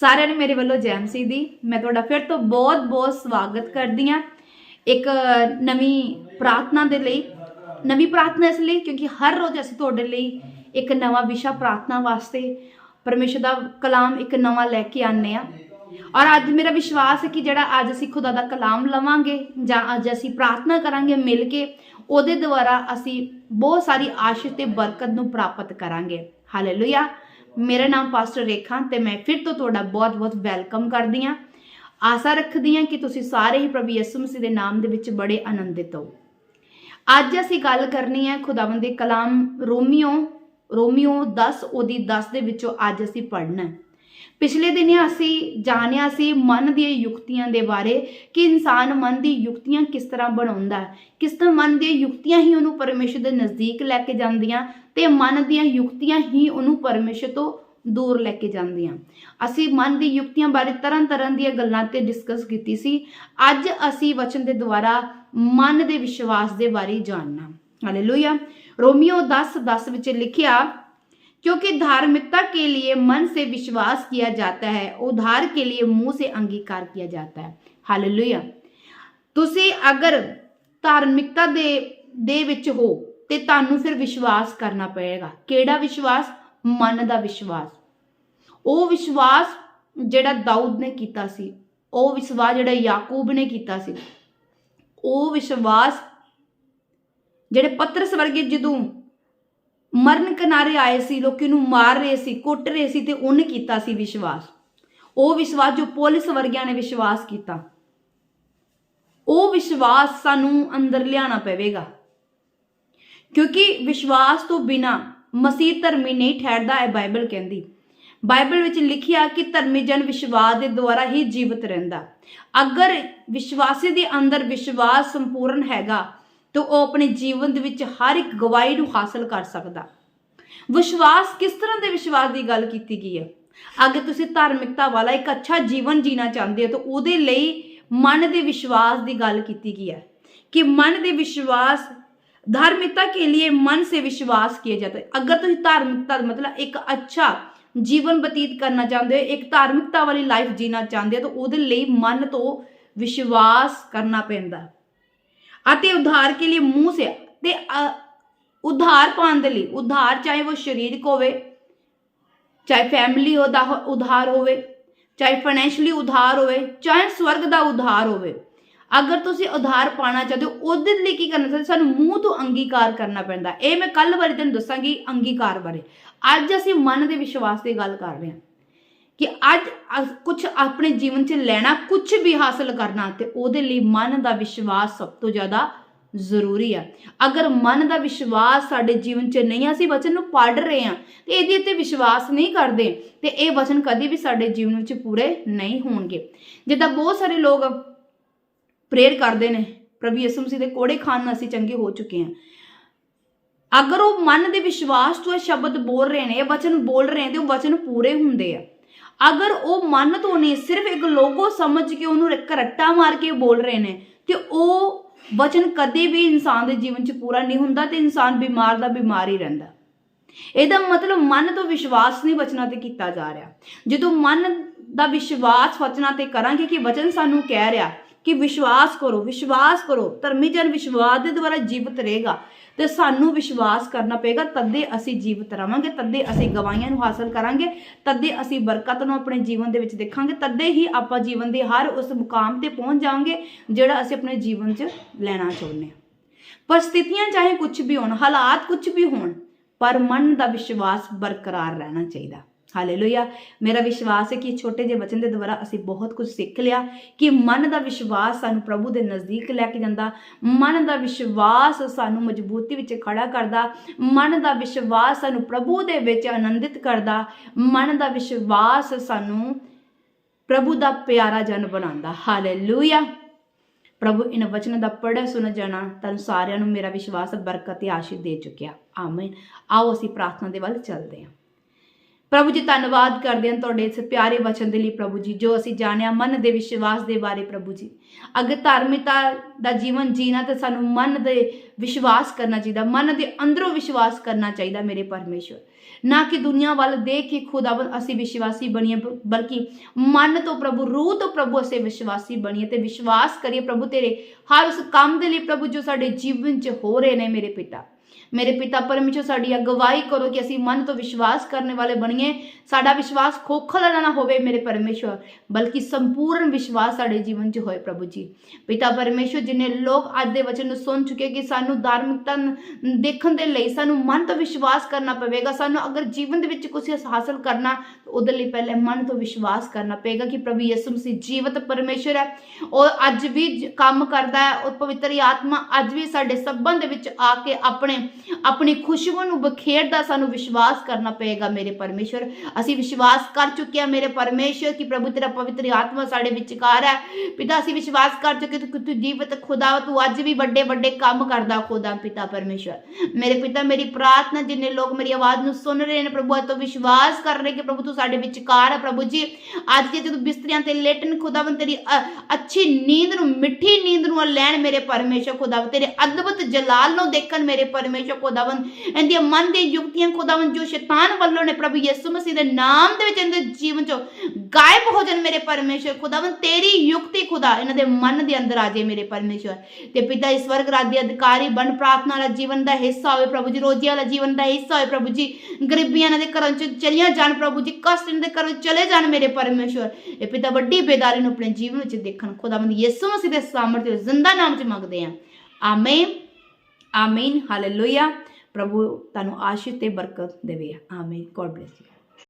ਸਾਰਿਆਂ ਨੂੰ ਮੇਰੇ ਵੱਲੋਂ ਜੈਮਸੀ ਦੀ ਮੈਂ ਤੁਹਾਡਾ ਫਿਰ ਤੋਂ ਬਹੁਤ-ਬਹੁਤ ਸਵਾਗਤ ਕਰਦੀ ਹਾਂ। ਇੱਕ ਨਵੀਂ ਪ੍ਰਾਰਥਨਾ ਦੇ ਲਈ। ਨਵੀਂ ਪ੍ਰਾਰਥਨਾ ਇਸ ਲਈ ਕਿਉਂਕਿ ਹਰ ਰੋਜ਼ ਅਸੀਂ ਤੁਹਾਡੇ ਲਈ ਇੱਕ ਨਵਾਂ ਵਿਸ਼ਾ ਪ੍ਰਾਰਥਨਾ ਵਾਸਤੇ ਪਰਮੇਸ਼ਰ ਦਾ ਕਲਾਮ ਇੱਕ ਨਵਾਂ ਲੈ ਕੇ ਆਨੇ ਆ ਔਰ ਅੱਜ ਮੇਰਾ ਵਿਸ਼ਵਾਸ ਹੈ ਕਿ ਜਿਹੜਾ ਅੱਜ ਅਸੀਂ ਖੁਦਾ ਦਾ ਕਲਾਮ ਲਵਾਂਗੇ ਜਾਂ ਅੱਜ ਅਸੀਂ ਪ੍ਰਾਰਥਨਾ ਕਰਾਂਗੇ ਮਿਲ ਕੇ, ਉਹਦੇ ਦੁਆਰਾ ਅਸੀਂ ਬਹੁਤ ਸਾਰੀ ਆਸ਼ੀਸ਼ ਤੇ ਬਰਕਤ ਨੂੰ ਪ੍ਰਾਪਤ ਕਰਾਂਗੇ। ਹਾਲੇਲੂਇਆ ਮੇਰਾ ਨਾਮ ਪਾਸਟਰ ਰੇਖਾ ਤੇ ਮੈਂ ਫਿਰ ਤੋਂ ਤੁਹਾਡਾ ਬਹੁਤ-ਬਹੁਤ ਵੈਲਕਮ ਕਰਦੀ ਹਾਂ। ਆਸਾ ਰੱਖਦੀ ਹਾਂ ਕਿ ਤੁਸੀਂ ਸਾਰੇ ਹੀ ਪ੍ਰਭੂ ਯਿਸੂ ਮਸੀਹ ਦੇ ਨਾਮ ਦੇ ਵਿੱਚ ਬੜੇ ਆਨੰਦਿਤ ਹੋ। ਅੱਜ ਅਸੀਂ ਗੱਲ ਕਰਨੀ ਹੈ ਖੁਦਾਵੰਦ ਦੇ ਕਲਾਮ ਰੋਮੀਓ ਰੋਮੀਓ 10 ਉਹਦੀ 10 ਦੇ ਵਿੱਚੋਂ ਅੱਜ ਅਸੀਂ ਪੜ੍ਹਨਾ ਹੈ। ਪਿਛਲੇ ਦਿਨ ਅਸੀਂ ਜਾਣਿਆ ਸੀ ਮਨ ਦੀਆਂ ਯੁਕਤੀਆਂ ਦੇ ਬਾਰੇ ਕਿ ਇਨਸਾਨ ਮਨ ਦੀ ਯੁਕਤੀਆਂ ਕਿਸ ਤਰ੍ਹਾਂ ਬਣਾਉਂਦਾ ਹੈ। ਕਿਸ ਤਰ੍ਹਾਂ ਮਨ ਦੀਆਂ ਯੁਕਤੀਆਂ ਹੀ ਉਹਨੂੰ ਪਰਮੇਸ਼ਰ ਦੇ ਨਜ਼ਦੀਕ ਲੈ ਕੇ ਜਾਂਦੀਆਂ ਤੇ ਮਨ ਦੀਆਂ ਯੁਕਤੀਆਂ ਹੀ ਉਹਨੂੰ ਪਰਮੇਸ਼ਰ ਤੋਂ ਦੂਰ ਲੈ ਕੇ ਜਾਂਦੀਆਂ। ਅਸੀਂ ਮਨ ਦੀ ਯੁਕਤੀਆਂ ਬਾਰੇ ਤਰ੍ਹਾਂ ਤਰ੍ਹਾਂ ਦੀਆਂ ਗੱਲਾਂ ਤੇ ਡਿਸਕਸ ਕੀਤੀ ਸੀ। ਅੱਜ ਅਸੀਂ ਵਚਨ ਦੇ ਦੁਆਰਾ ਮਨ ਦੇ ਵਿਸ਼ਵਾਸ ਦੇ ਬਾਰੇ ਜਾਣਨਾ। ਹਾਲੇਲੂਇਆ ਰੋਮੀਓ 10 10 ਵਿੱਚ ਲਿਖਿਆ क्योंकि धार्मिकता के लिए मन से विश्वास किया जाता है उद्धार के लिए मुंह से अंगीकार किया जाता है हालेलुया ਤੁਸੀਂ ਅਗਰ ਧਾਰਮਿਕਤਾ ਦੇ ਦੇ ਵਿੱਚ ਹੋ ਤੇ ਤੁਹਾਨੂੰ ਫਿਰ ਵਿਸ਼ਵਾਸ ਕਰਨਾ ਪਏਗਾ ਕਿਹੜਾ ਵਿਸ਼ਵਾਸ ਮਨ ਦਾ ਵਿਸ਼ਵਾਸ ਉਹ ਵਿਸ਼ਵਾਸ ਜਿਹੜਾ ਦਾਊਦ ਨੇ ਕੀਤਾ ਸੀ ਉਹ ਵਿਸ਼ਵਾਸ ਜਿਹੜਾ ਯਾਕੂਬ ਨੇ ਕੀਤਾ ਸੀ ਉਹ ਵਿਸ਼ਵਾਸ ਜਿਹੜੇ ਪਤਰਸ ਵਰਗੇ ਜਦੋਂ ਮਰਨ ਕਿਨਾਰੇ ਆਏ ਸੀ, ਲੋਕੀ ਨੂੰ ਮਾਰ ਰਹੇ ਸੀ, ਕੁੱਟ ਰਹੇ ਸੀ ਤੇ ਉਹਨੇ ਕੀਤਾ ਸੀ ਵਿਸ਼ਵਾਸ। ਉਹ ਵਿਸ਼ਵਾਸ ਜੋ ਪੁਲਿਸ ਵਰਗਿਆਂ ਨੇ ਵਿਸ਼ਵਾਸ ਕੀਤਾ। ਉਹ ਵਿਸ਼ਵਾਸ ਸਾਨੂੰ ਅੰਦਰ ਲਿਆਣਾ ਪਵੇਗਾ। ਕਿਉਂਕਿ ਵਿਸ਼ਵਾਸ ਤੋਂ ਬਿਨਾ ਮਸੀਹ ਧਰਮੀ ਨਹੀਂ ਠਹਿਰਦਾ ਹੈ ਬਾਈਬਲ ਕਹਿੰਦੀ। ਬਾਈਬਲ ਵਿੱਚ ਲਿਖਿਆ ਕਿ ਧਰਮੀ ਜਨ ਵਿਸ਼ਵਾਸ ਦੇ ਦੁਆਰਾ ਹੀ ਜੀਵਤ ਰਹਿੰਦਾ। ਅਗਰ ਵਿਸ਼ਵਾਸੀ ਦੇ ਅੰਦਰ ਵਿਸ਼ਵਾਸ ਸੰਪੂਰਨ ਹੈਗਾ, ਤਾਂ ਉਹ ਆਪਣੇ ਜੀਵਨ ਦੇ ਵਿੱਚ ਹਰ ਇੱਕ ਗਵਾਹੀ ਨੂੰ ਹਾਸਲ ਕਰ ਸਕਦਾ। ਵਿਸ਼ਵਾਸ ਕਿਸ ਤਰ੍ਹਾਂ ਦੇ ਵਿਸ਼ਵਾਸ ਦੀ ਗੱਲ ਕੀਤੀ ਗਈ ਹੈ ਅਗਰ ਤੁਸੀਂ ਧਾਰਮਿਕਤਾ ਵਾਲਾ ਇੱਕ ਅੱਛਾ ਜੀਵਨ ਜੀਣਾ ਚਾਹੁੰਦੇ ਹੋ ਤਾਂ ਉਹਦੇ ਲਈ ਮਨ ਦੇ ਵਿਸ਼ਵਾਸ ਦੀ ਗੱਲ ਕੀਤੀ ਗਈ ਹੈ ਕਿ ਮਨ ਦੇ ਵਿਸ਼ਵਾਸ धार्मिकता के लिए मन से विश्वास किया जाता है अगर तुम धार्मिकता मतलब एक अच्छा ਜੀਵਨ ਬਤੀਤ ਕਰਨਾ ਚਾਹੁੰਦੇ ਹੋ ਇੱਕ ਧਾਰਮਿਕਤਾ ਵਾਲੀ ਲਾਈਫ ਜੀਣਾ ਚਾਹੁੰਦੇ ਹੋ ਤਾਂ ਉਹਦੇ ਲਈ ਮਨ ਤੋਂ ਵਿਸ਼ਵਾਸ ਕਰਨਾ ਪੈਂਦਾ ਅਤੇ ਉਧਾਰ ਕੇ ਲਈ ਮੂੰਹ ਸੇ ਤੇ ਅ, ਉਧਾਰ ਪਾਉਣ ਦੇ ਲਈ, ਉਧਾਰ ਚਾਹੇ ਉਹ ਸਰੀਰਕ ਹੋਵੇ, ਚਾਹੇ ਫੈਮਿਲੀ ਉਹਦਾ ਉਧਾਰ ਹੋਵੇ, ਚਾਹੇ ਫਾਈਨੈਂਸ਼ਲੀ ਉਧਾਰ ਹੋਵੇ, ਚਾਹੇ ਸਵਰਗ ਦਾ ਉਧਾਰ ਹੋਵੇ, ਅਗਰ ਤੁਸੀਂ ਉਧਾਰ ਪਾਣਾ ਚਾਹਦੇ ਹੋ, ਉਹਦੇ ਲਈ ਕੀ ਕਰਨਾ ਚਾਹੀਦਾ ਸਾਨੂੰ ਮੂੰਹ ਤੋਂ ਅੰਗੀਕਾਰ ਕਰਨਾ ਪੈਂਦਾ। ਇਹ ਮੈਂ ਕੱਲ ਬਾਰੇ ਤੁਹਾਨੂੰ ਦੱਸਾਂਗੀ ਅੰਗੀਕਾਰ ਬਾਰੇ। ਅੱਜ ਅਸੀਂ ਮਨ ਦੇ ਵਿਸ਼ਵਾਸ ਦੀ ਗੱਲ ਕਰ ਰਹੇ ਹਾਂ ਕਿ ਅੱਜ ਕੁਝ ਆਪਣੇ ਜੀਵਨ 'ਚ ਲੈਣਾ ਕੁਝ ਵੀ ਹਾਸਲ ਕਰਨਾ ਤੇ ਉਹਦੇ ਲਈ ਮਨ ਦਾ ਵਿਸ਼ਵਾਸ ਸਭ ਤੋਂ ਜ਼ਿਆਦਾ ਜ਼ਰੂਰੀ ਆ। ਅਗਰ ਮਨ ਦਾ ਵਿਸ਼ਵਾਸ ਸਾਡੇ ਜੀਵਨ 'ਚ ਨਹੀਂ ਅਸੀਂ ਵਚਨ ਨੂੰ ਪੜ੍ਹ ਰਹੇ ਹਾਂ ਤੇ ਇਹਦੇ ਉੱਤੇ ਵਿਸ਼ਵਾਸ ਨਹੀਂ ਕਰਦੇ, ਤੇ ਇਹ ਵਚਨ ਕਦੇ ਵੀ ਸਾਡੇ ਜੀਵਨ ਵਿੱਚ ਪੂਰੇ ਨਹੀਂ ਹੋਣਗੇ। ਜਿੱਦਾਂ ਬਹੁਤ ਸਾਰੇ ਲੋਕ ਪ੍ਰੇਅਰ ਕਰਦੇ ਨੇ, ਪ੍ਰਭੂ ਯਿਸੂ ਮਸੀਹ ਦੇ ਕੋੜੇ ਖਾਣ ਨਾਲ ਅਸੀਂ ਚੰਗੇ ਹੋ ਚੁੱਕੇ ਹਾਂ ਅਗਰ ਉਹ ਮਨ ਦੇ ਵਿਸ਼ਵਾਸ ਤੋਂ ਇਹ ਸ਼ਬਦ ਬੋਲ ਰਹੇ ਨੇ, ਇਹ ਵਚਨ ਬੋਲ ਰਹੇ ਨੇ, ਤੇ ਉਹ ਵਚਨ ਪੂਰੇ ਹੁੰਦੇ ਆ। ਅਗਰ ਉਹ ਮਨ ਤੋਂ ਨਹੀਂ, ਸਿਰਫ ਇੱਕ ਲੋਗੋ ਸਮਝ ਕੇ ਉਹਨੂੰ ਇੱਕ ਰੱਟਾ ਮਾਰ ਕੇ ਬੋਲ ਰਹੇ ਨੇ, ਤੇ ਉਹ ਵਚਨ ਕਦੇ ਵੀ ਇਨਸਾਨ ਦੇ ਜੀਵਨ 'ਚ ਪੂਰਾ ਨਹੀਂ ਹੁੰਦਾ ਤੇ ਇਨਸਾਨ ਬਿਮਾਰ ਦਾ ਬਿਮਾਰ ਹੀ ਰਹਿੰਦਾ। ਇਹਦਾ ਮਤਲਬ ਮਨ ਤੋਂ ਵਿਸ਼ਵਾਸ ਨਹੀਂ ਵਚਨਾਂ ਤੇ ਕੀਤਾ ਜਾ ਰਿਹਾ। ਜਦੋਂ ਮਨ ਦਾ ਵਿਸ਼ਵਾਸ ਵਚਨਾਂ ਤੇ ਕਰਾਂਗੇ ਕਿ ਵਚਨ ਸਾਨੂੰ ਕਹਿ ਰਿਹਾ ਕਿ ਵਿਸ਼ਵਾਸ ਕਰੋ ਵਿਸ਼ਵਾਸ ਕਰੋ। ਧਰਮੀ ਜਨ ਵਿਸ਼ਵਾਸ ਦੇ ਦੁਆਰਾ ਜੀਵਤ ਰਹੇਗਾ ਤੇ ਸਾਨੂੰ ਵਿਸ਼ਵਾਸ ਕਰਨਾ ਪਏਗਾ। ਤਦੇ ਅਸੀਂ ਜੀਵਤ ਰਵਾਂਗੇ, ਤਦੇ ਅਸੀਂ ਗਵਾਹੀਆਂ ਨੂੰ ਹਾਸਲ ਕਰਾਂਗੇ, ਤਦੇ ਅਸੀਂ ਬਰਕਤ ਨੂੰ ਆਪਣੇ ਜੀਵਨ ਦੇ ਵਿੱਚ ਦੇਖਾਂਗੇ, ਤਦੇ ਹੀ ਆਪਾਂ ਜੀਵਨ ਦੇ ਹਰ ਉਸ ਮੁਕਾਮ ਤੇ ਪਹੁੰਚ ਜਾਵਾਂਗੇ ਜਿਹੜਾ ਅਸੀਂ ਆਪਣੇ ਜੀਵਨ 'ਚ ਲੈਣਾ ਚਾਹੁੰਦੇ ਹਾਂ। ਪਰ ਸਥਿਤੀਆਂ ਚਾਹੇ ਕੁਝ ਵੀ ਹੋਣ, ਹਾਲਾਤ ਕੁਝ ਵੀ ਹੋਣ, ਪਰ ਮਨ ਦਾ ਵਿਸ਼ਵਾਸ ਬਰਕਰਾਰ ਰਹਿਣਾ ਚਾਹੀਦਾ। ਹਾਲੇਲੂਇਆ ਮੇਰਾ ਵਿਸ਼ਵਾਸ ਹੈ ਕਿ ਛੋਟੇ ਜਿਹੇ ਵਚਨ ਦੇ ਦੁਆਰਾ ਅਸੀਂ ਬਹੁਤ ਕੁਝ ਸਿੱਖ ਲਿਆ ਕਿ ਮਨ ਦਾ ਵਿਸ਼ਵਾਸ ਸਾਨੂੰ ਪ੍ਰਭੂ ਦੇ ਨਜ਼ਦੀਕ ਲੈ ਕੇ ਜਾਂਦਾ। ਮਨ ਦਾ ਵਿਸ਼ਵਾਸ ਸਾਨੂੰ ਮਜ਼ਬੂਤੀ ਵਿੱਚ ਖੜਾ ਕਰਦਾ। ਮਨ ਦਾ ਵਿਸ਼ਵਾਸ ਸਾਨੂੰ ਪ੍ਰਭੂ ਦੇ ਵਿੱਚ ਆਨੰਦਿਤ ਕਰਦਾ। ਮਨ ਦਾ ਵਿਸ਼ਵਾਸ ਸਾਨੂੰ ਪ੍ਰਭੂ ਦਾ ਪਿਆਰਾ ਜਨ ਬਣਾਉਂਦਾ। ਹਾਲੇਲੂਇਆ ਪ੍ਰਭੂ ਇਨ ਵਚਨ ਦਾ ਪੜ੍ਹਿਆ ਸੁਣ, ਜਾਣਾ ਤੁਹਾਨੂੰ ਸਾਰਿਆਂ ਨੂੰ ਮੇਰਾ ਵਿਸ਼ਵਾਸ, ਬਰਕਤ ਤੇ ਆਸ਼ੀਸ਼ ਦੇ ਚੁੱਕਿਆ। ਆਮੀਨ ਆਓ ਅਸੀਂ ਪ੍ਰਾਰਥਨਾ ਦੇ ਵੱਲ ਚੱਲਦੇ ਹਾਂ। ਪ੍ਰਭੂ ਜੀ, ਧੰਨਵਾਦ ਕਰਦੇ ਹਾਂ ਤੁਹਾਡੇ ਇਸ ਪਿਆਰੇ ਵਚਨ ਦੇ ਲਈ ਪ੍ਰਭੂ ਜੀ, ਜੋ ਅਸੀਂ ਜਾਣਿਆ ਮਨ ਦੇ ਵਿਸ਼ਵਾਸ ਦੇ ਬਾਰੇ ਪ੍ਰਭੂ ਜੀ। ਅਗਰ ਧਾਰਮਿਕਤਾ ਦਾ ਜੀਵਨ ਜੀਣਾ ਤਾਂ ਸਾਨੂੰ ਮਨ ਦੇ ਵਿਸ਼ਵਾਸ ਕਰਨਾ ਚਾਹੀਦਾ, ਮਨ ਦੇ ਅੰਦਰੋਂ ਵਿਸ਼ਵਾਸ ਕਰਨਾ ਚਾਹੀਦਾ ਮੇਰੇ ਪਰਮੇਸ਼ਵਰ ਨਾ ਕਿ ਦੁਨੀਆ ਵੱਲ ਦੇਖ ਕੇ ਖੁਦਾਵੰਦ ਅਸੀਂ ਵਿਸ਼ਵਾਸੀ ਬਣੀਏ ਬਲਕਿ ਮਨ ਤੋਂ ਪ੍ਰਭੂ, ਰੂਹ ਤੋਂ ਪ੍ਰਭੂ ਅਸੀਂ ਵਿਸ਼ਵਾਸੀ ਬਣੀਏ ਤੇ ਵਿਸ਼ਵਾਸ ਕਰੀਏ ਪ੍ਰਭੂ ਤੇਰੇ ਹਰ ਉਸ ਕੰਮ ਦੇ ਲਈ ਪ੍ਰਭੂ ਜੋ ਸਾਡੇ ਜੀਵਨ 'ਚ ਹੋ ਰਹੇ ਨੇ ਮੇਰੇ ਪਿਤਾ। ਮੇਰੇ ਪਿਤਾ ਪਰਮੇਸ਼ਰ ਸਾਡੀ ਅਗਵਾਈ ਕਰੋ ਕਿ ਅਸੀਂ ਮਨ ਤੋਂ ਵਿਸ਼ਵਾਸ ਕਰਨ ਵਾਲੇ ਬਣੀਏ। ਸਾਡਾ ਵਿਸ਼ਵਾਸ ਖੋਖਲਾ ਨਾ ਹੋਵੇ ਮੇਰੇ ਪਰਮੇਸ਼ਰ, ਬਲਕਿ ਸੰਪੂਰਨ ਵਿਸ਼ਵਾਸ ਸਾਡੇ ਜੀਵਨ 'ਚ ਹੋਏ ਪ੍ਰਭੂ ਜੀ। ਪਿਤਾ ਪਰਮੇਸ਼ਰ, ਜਿਨੇ ਲੋਕ ਅੱਜ ਦੇ ਵਚਨ ਨੂੰ ਸੁਣ ਚੁੱਕੇ ਕਿ ਸਾਨੂੰ ਧਾਰਮਿਕਤਾ ਦੇਖਣ ਦੇ ਲਈ ਸਾਨੂੰ ਮਨ ਤੋਂ ਵਿਸ਼ਵਾਸ ਕਰਨਾ ਪਵੇਗਾ, ਸਾਨੂੰ ਅਗਰ ਜੀਵਨ ਦੇ ਵਿੱਚ ਕੁਝ ਹਾਸਲ ਕਰਨਾ, ਤਾਂ ਉਹਦੇ ਲਈ ਪਹਿਲੇ ਮਨ ਤੋਂ ਵਿਸ਼ਵਾਸ ਕਰਨਾ ਪਵੇਗਾ ਕਿ ਪ੍ਰਭੂ ਯਿਸੂ ਮਸੀਹ ਜੀਵਤ ਪਰਮੇਸ਼ਰ ਹੈ। ਉਹ ਅੱਜ ਵੀ ਕੰਮ ਕਰਦਾ ਹੈ, ਉਹ ਪਵਿੱਤਰ ਆਤਮਾ ਅੱਜ ਵੀ ਸਾਡੇ ਸਬੰਧ ਦੇ ਵਿੱਚ ਆ ਕੇ ਆਪਣੇ time ਆਪਣੀ ਖੁਸ਼ਬੂ ਨੂੰ ਬਖੇਰਦਾ ਸਾਨੂੰ ਵਿਸ਼ਵਾਸ ਕਰਨਾ ਪਏਗਾ ਮੇਰੇ ਪਰਮੇਸ਼ਰ ਅਸੀਂ ਵਿਸ਼ਵਾਸ ਕਰ ਚੁੱਕੇ ਹਾਂ ਮੇਰੇ ਪਰਮੇਸ਼ਰ ਕਿ ਪ੍ਰਭੂ ਤੇਰਾ ਪਵਿੱਤਰ ਆਤਮਾ ਸਾਡੇ ਵਿਚਕਾਰ ਹੈ। ਪਿਤਾ, ਅਸੀਂ ਵਿਸ਼ਵਾਸ ਕਰ ਚੁੱਕੇ ਕਿ ਤੂੰ ਜੀਵਤ ਖੁਦਾ, ਤੂੰ ਅੱਜ ਵੀ ਵੱਡੇ ਵੱਡੇ ਕੰਮ ਕਰਦਾ ਖੁਦਾ ਪਿਤਾ ਪਰਮੇਸ਼ਰ ਮੇਰੇ ਪਿਤਾ, ਮੇਰੀ ਪ੍ਰਾਰਥਨਾ, ਜਿੰਨੇ ਲੋਕ ਮੇਰੀ ਆਵਾਜ਼ ਨੂੰ ਸੁਣ ਰਹੇ ਨੇ ਪ੍ਰਭੂ ਤੋਂ ਵਿਸ਼ਵਾਸ ਕਰ ਰਹੇ ਕਿ ਪ੍ਰਭੂ ਤੂੰ ਸਾਡੇ ਵਿਚਕਾਰ ਹੈ ਪ੍ਰਭੂ ਜੀ। ਅੱਜ ਜੇ ਤੂੰ ਬਿਸਤਰਿਆਂ ਤੇ ਲੇਟਣ ਖੁਦਾਵੰ ਤੇਰੀ ਅੱਛੀ ਨੀਂਦ ਨੂੰ, ਮਿੱਠੀ ਨੀਂਦ ਨੂੰ ਲੈਣ ਮੇਰੇ ਪਰਮੇਸ਼ਰ ਖੁਦਾਵੰ ਤੇਰੇ ਅਦਭੁਤ ਜਲਾਲ ਨੂੰ ਦੇਖਣ ਮੇਰੇ ਪਰਮੇਸ਼ਰ ਖੁਦਾਵੰ ਇਹਦੀਆਂ ਮਨ ਦੀਆਂ ਯੁਕਤੀਆਂ ਖੁਦਾਵੰ ਜੋ ਸ਼ੈਤਾਨ ਵੱਲੋਂ ਨੇ ਪ੍ਰਭੂ ਯਿਸੂ ਮਸੀਹ ਦੇ ਨਾਮ ਦੇ ਵਿੱਚ ਇਹਦੇ ਜੀਵਨ ਚੋਂ ਗਾਇਬ ਹੋ ਜਾਣ ਮੇਰੇ ਪਰਮੇਸ਼ਰ ਖੁਦਾਵੰ ਤੇਰੀ ਯੁਕਤੀ ਖੁਦਾ, ਇਹਨਾਂ ਦੇ ਮਨ ਦੇ ਅੰਦਰ ਆ ਜਾਏ ਮੇਰੇ ਪਰਮੇਸ਼ਰ ਤੇ ਪਿਤਾ ਇਸ ਵਰਗ ਰਾਜ ਦੇ ਅਧਿਕਾਰੀ ਬਣ, ਪ੍ਰਾਰਥਨਾ ਵਾਲਾ ਜੀਵਨ ਦਾ ਹਿੱਸਾ ਹੋਵੇ ਪ੍ਰਭੂ ਜੀ, ਰੋਜ਼ੀ ਵਾਲਾ ਜੀਵਨ ਦਾ ਹਿੱਸਾ ਹੋਵੇ ਪ੍ਰਭੂ ਜੀ। ਗਰੀਬੀਆਂ ਇਹਨਾਂ ਦੇ ਘਰਾਂ ਚ ਚਲੀਆਂ ਜਾਣ ਪ੍ਰਭੂ ਜੀ, ਕਸ਼ਟ ਇਹਨਾਂ ਦੇ ਘਰੋਂ ਚਲੇ ਜਾਣ ਮੇਰੇ ਪਰਮੇਸ਼ਰ ਇਹ ਪਿਤਾ ਵੱਡੀ ਬੇਦਾਰੀ ਨੂੰ ਆਪਣੇ ਜੀਵਨ ਵਿੱਚ ਦੇਖਣ। ਖੁਦਾਵੰਦ ਯਿਸੂ ਮਸੀਹ ਦੇ ਸਾਮਰਥ ਤੇ ਜ਼ਿੰਦਾ ਨਾਮ ਚ ਮੰਗਦੇ ਹਾਂ। ਆਮੀਨ। ਆਮੀਨ ਹਾਲੇਲੂਇਆ ਪ੍ਰਭੂ ਤੁਹਾਨੂੰ ਆਸ਼ੀਸ਼ ਤੇ ਬਰਕਤ ਦੇਵੇ। ਆਮੀਨ ਗੋਡ ਬlesਸ ਯੂ